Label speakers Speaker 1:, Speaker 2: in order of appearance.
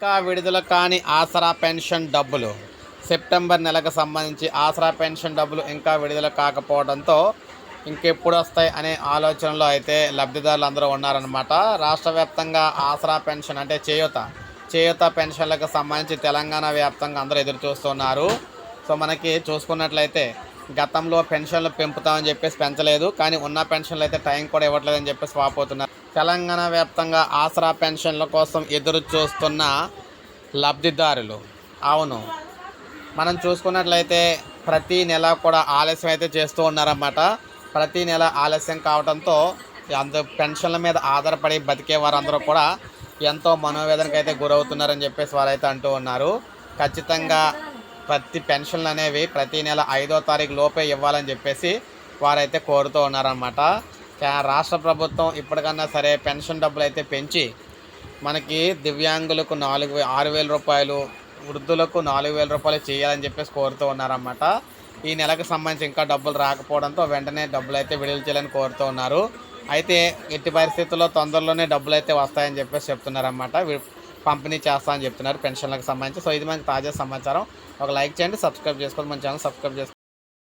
Speaker 1: ఇంకా విడుదల కాని ఆసరా పెన్షన్ డబ్బులు. సెప్టెంబర్ నెలకు సంబంధించి ఆసరా పెన్షన్ డబ్బులు ఇంకా విడుదల కాకపోవడంతో ఇంకెప్పుడు వస్తాయి అనే ఆలోచనలో అయితే లబ్ధిదారులు అందరూ ఉన్నారనమాట రాష్ట్ర వ్యాప్తంగా ఆసరా పెన్షన్ అంటే చేయూత చేయూత పెన్షన్లకు సంబంధించి తెలంగాణ వ్యాప్తంగా అందరూ ఎదురు చూస్తున్నారు సో మనకి చూసుకున్నట్లయితే గతంలో పెన్షన్లు పెంపుతామని చెప్పేసి పెంచలేదు కానీ ఉన్న పెన్షన్లు అయితే టైం కూడా ఇవ్వట్లేదని చెప్పేసి వాపోతున్నారు తెలంగాణ వ్యాప్తంగా ఆసరా పెన్షన్ల కోసం ఎదురు చూస్తున్న లబ్ధిదారులు అవును మనం చూసుకున్నట్లయితే ప్రతి నెల కూడా ఆలస్యం అయితే చేస్తూ ఉన్నారన్నమాట. ప్రతి నెల ఆలస్యం కావడంతో అంత పెన్షన్ల మీద ఆధారపడి బతికే వారందరూ కూడా ఎంతో మనోవేదనకు అయితే గురవుతున్నారని చెప్పేసి వారైతే అంటూ ఉన్నారు. ఖచ్చితంగా ప్రతి పెన్షన్లు అనేవి ప్రతి నెల ఐదో తారీఖు లోపే ఇవ్వాలని చెప్పేసి వారైతే కోరుతూ ఉన్నారనమాట రాష్ట్ర ప్రభుత్వం ఇప్పటికన్నా సరే పెన్షన్ డబ్బులు అయితే పెంచి మనకి దివ్యాంగులకు నాలుగు ఆరు వేల రూపాయలు వృద్ధులకు నాలుగు వేల రూపాయలు చేయాలని చెప్పేసి కోరుతూ ఉన్నారన్నమాట. ఈ నెలకు సంబంధించి ఇంకా డబ్బులు రాకపోవడంతో వెంటనే డబ్బులు అయితే విడుదల చేయాలని కోరుతూ ఉన్నారు. అయితే ఎట్టి పరిస్థితుల్లో తొందరలోనే డబ్బులు అయితే వస్తాయని చెప్పేసి చెప్తున్నారన్నమాట. పంపిణీ చేస్తా అని చెప్తున్నారు పెన్షన్లకు సంబంధించి. సో ఇది మనకి తాజా సమాచారం. ఒక లైక్ చేయండి సబ్స్క్రైబ్ చేసుకోండి మన ఛానల్ సబ్స్క్రైబ్ చేసుకోండి